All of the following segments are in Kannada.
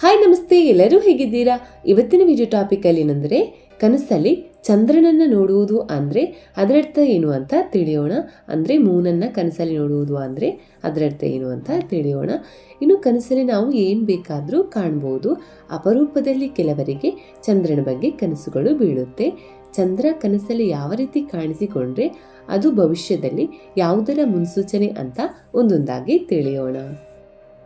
Hi ನಮಸ್ತೆ. ಎಲ್ಲರೂ ಹೇಗಿದ್ದೀರಾ? ಇವತ್ತಿನ ವಿಡಿಯೋ ಟಾಪಿಕ್ ಅಲ್ಲಿ ಏನಂದ್ರೆ, ಕನಸಲ್ಲಿ ಚಂದ್ರನನ್ನ ನೋಡುವುದು ಅಂದ್ರೆ ಅದರರ್ಥ ಏನು ಅಂತ ತಿಳಿಯೋಣ. ಅಂದ್ರೆ ಮೂನನ್ನ ಕನಸಲ್ಲಿ ನೋಡುವುದು ಅಂದ್ರೆ ಅದರರ್ಥ ಏನು ಅಂತ ತಿಳಿಯೋಣ. ಇನ್ನು ಕನಸಲ್ಲಿ ನಾವು ಏನ್ ಬೇಕಾದರೂ ಕಾಣ್ಬೋದು. ಅಪರೂಪದಲ್ಲಿ ಕೆಲವರಿಗೆ ಚಂದ್ರನ ಬಗ್ಗೆ ಕನಸುಗಳು ಬೀಳುತ್ತೆ. ಚಂದ್ರ ಕನಸಲ್ಲಿ ಯಾವ ರೀತಿ ಕಾಣಿಸಿಕೊಂಡ್ರೆ ಅದು ಭವಿಷ್ಯದಲ್ಲಿ ಯಾವುದರ ಮುನ್ಸೂಚನೆ ಅಂತ ಒಂದೊಂದಾಗಿ ತಿಳಿಯೋಣ.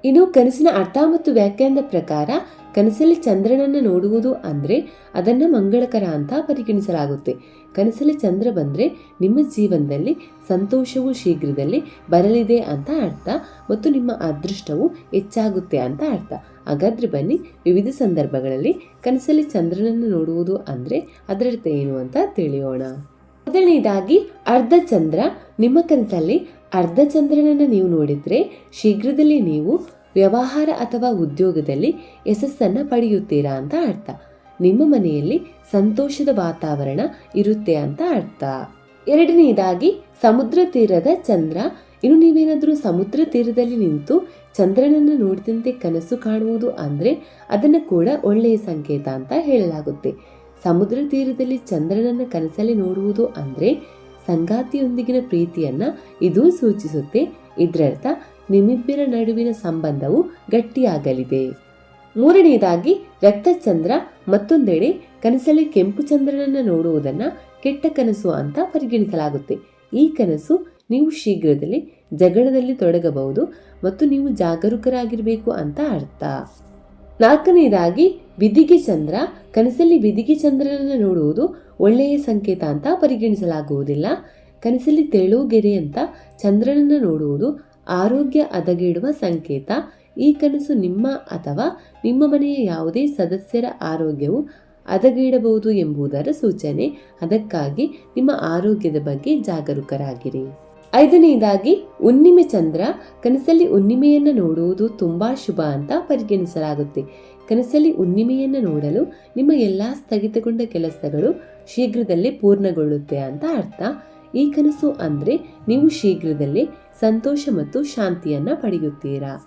ಇನ್ನು ಕನಸಿನ ಅರ್ಥ ಮತ್ತು ವ್ಯಾಖ್ಯಾನದ ಪ್ರಕಾರ, ಕನಸಲ್ಲಿ ಚಂದ್ರನನ್ನು ನೋಡುವುದು ಅಂದ್ರೆ ಅದನ್ನ ಮಂಗಳಕರ ಅಂತ ಪರಿಗಣಿಸಲಾಗುತ್ತೆ. ಕನಸಲ್ಲಿ ಚಂದ್ರ ಬಂದ್ರೆ ನಿಮ್ಮ ಜೀವನದಲ್ಲಿ ಸಂತೋಷವು ಶೀಘ್ರದಲ್ಲಿ ಬರಲಿದೆ ಅಂತ ಅರ್ಥ ಮತ್ತು ನಿಮ್ಮ ಅದೃಷ್ಟವು ಹೆಚ್ಚಾಗುತ್ತೆ ಅಂತ ಅರ್ಥ. ಹಾಗಾದ್ರೆ ಬನ್ನಿ, ವಿವಿಧ ಸಂದರ್ಭಗಳಲ್ಲಿ ಕನಸಲ್ಲಿ ಚಂದ್ರನನ್ನು ನೋಡುವುದು ಅಂದ್ರೆ ಅದರರ್ಥ ಏನು ಅಂತ ತಿಳಿಯೋಣ. ಮೊದಲನೇದಾಗಿ, ಅರ್ಧ ಚಂದ್ರ ನಿಮ್ಮ ಕನಸಲ್ಲಿ ಅರ್ಧ ಚಂದ್ರನನ್ನು ನೀವು ನೋಡಿದರೆ ಶೀಘ್ರದಲ್ಲಿ ನೀವು ವ್ಯವಹಾರ ಅಥವಾ ಉದ್ಯೋಗದಲ್ಲಿ ಯಶಸ್ಸನ್ನು ಪಡೆಯುತ್ತೀರಾ ಅಂತ ಅರ್ಥ. ನಿಮ್ಮ ಮನೆಯಲ್ಲಿ ಸಂತೋಷದ ವಾತಾವರಣ ಇರುತ್ತೆ ಅಂತ ಅರ್ಥ. ಎರಡನೆಯದಾಗಿ ಸಮುದ್ರ ತೀರದ ಚಂದ್ರ. ಇನ್ನು ನೀವೇನಾದರೂ ಸಮುದ್ರ ತೀರದಲ್ಲಿ ನಿಂತು ಚಂದ್ರನನ್ನು ನೋಡಿದಂತೆ ಕನಸು ಕಾಣುವುದು ಅಂದ್ರೆ ಅದನ್ನು ಕೂಡ ಒಳ್ಳೆಯ ಸಂಕೇತ ಅಂತ ಹೇಳಲಾಗುತ್ತೆ. ಸಮುದ್ರ ತೀರದಲ್ಲಿ ಚಂದ್ರನನ್ನು ಕನಸಲ್ಲಿ ನೋಡುವುದು ಅಂದ್ರೆ ಸಂಗಾತಿಯೊಂದಿಗಿನ ಪ್ರೀತಿಯನ್ನ ಇದು ಸೂಚಿಸುತ್ತೆ. ಇದರರ್ಥ, ನಿಮ್ಮಿಬ್ಬರ ನಡುವಿನ ಸಂಬಂಧವು ಗಟ್ಟಿಯಾಗಲಿದೆ. ಮೂರನೆಯದಾಗಿ ರಕ್ತಚಂದ್ರ ಮತ್ತೊಂದೆಡೆ ಕನಸಲ್ಲಿ ಕೆಂಪು ಚಂದ್ರನನ್ನು ನೋಡುವುದನ್ನ ಕೆಟ್ಟ ಕನಸು ಅಂತ ಪರಿಗಣಿಸಲಾಗುತ್ತೆ. ಈ ಕನಸು ನೀವು ಶೀಘ್ರದಲ್ಲಿ ಜಗಳದಲ್ಲಿ ತೊಡಗಬಹುದು ಮತ್ತು ನೀವು ಜಾಗರೂಕರಾಗಿರಬೇಕು ಅಂತ ಅರ್ಥ. ನಾಲ್ಕನೆಯದಾಗಿ ಬಿದಿಗೆ ಚಂದ್ರ. ಕನಸಲ್ಲಿ ಬಿದಿಗೆ ಚಂದ್ರನನ್ನು ನೋಡುವುದು ಒಳ್ಳೆಯ ಸಂಕೇತ ಅಂತ ಪರಿಗಣಿಸಲಾಗುವುದಿಲ್ಲ. ಕನಸಲ್ಲಿ ತೆಳುಗೆರೆ ಅಂತ ಚಂದ್ರನನ್ನು ನೋಡುವುದು ಆರೋಗ್ಯ ಹದಗೆಡುವ ಸಂಕೇತ. ಈ ಕನಸು ನಿಮ್ಮ ಅಥವಾ ನಿಮ್ಮ ಮನೆಯ ಯಾವುದೇ ಸದಸ್ಯರ ಆರೋಗ್ಯವು ಹದಗೆಡಬಹುದು ಎಂಬುದರ ಸೂಚನೆ. ಅದಕ್ಕಾಗಿ ನಿಮ್ಮ ಆರೋಗ್ಯದ ಬಗ್ಗೆ ಜಾಗರೂಕರಾಗಿರಿ. ಐದನೆಯದಾಗಿ ಹುಣ್ಣಿಮೆ ಚಂದ್ರ ಕನಸಲ್ಲಿ ಹುಣ್ಣಿಮೆಯನ್ನು ನೋಡುವುದು ತುಂಬಾ ಶುಭ ಅಂತ ಪರಿಗಣಿಸಲಾಗುತ್ತೆ. ಕನಸಲ್ಲಿ ಹುಣ್ಣಿಮೆಯನ್ನು ನೋಡಲು ನಿಮ್ಮ ಎಲ್ಲಾ ಸ್ಥಗಿತಗೊಂಡ ಕೆಲಸಗಳು ಶೀಘ್ರದಲ್ಲೇ ಪೂರ್ಣಗೊಳ್ಳುತ್ತೆ ಅಂತ ಅರ್ಥ. ಈ ಕನಸು ಅಂದ್ರೆ ನೀವು ಶೀಘ್ರದಲ್ಲೇ ಸಂತೋಷ ಮತ್ತು ಶಾಂತಿಯನ್ನ ಪಡೆಯುತ್ತೀರಾ.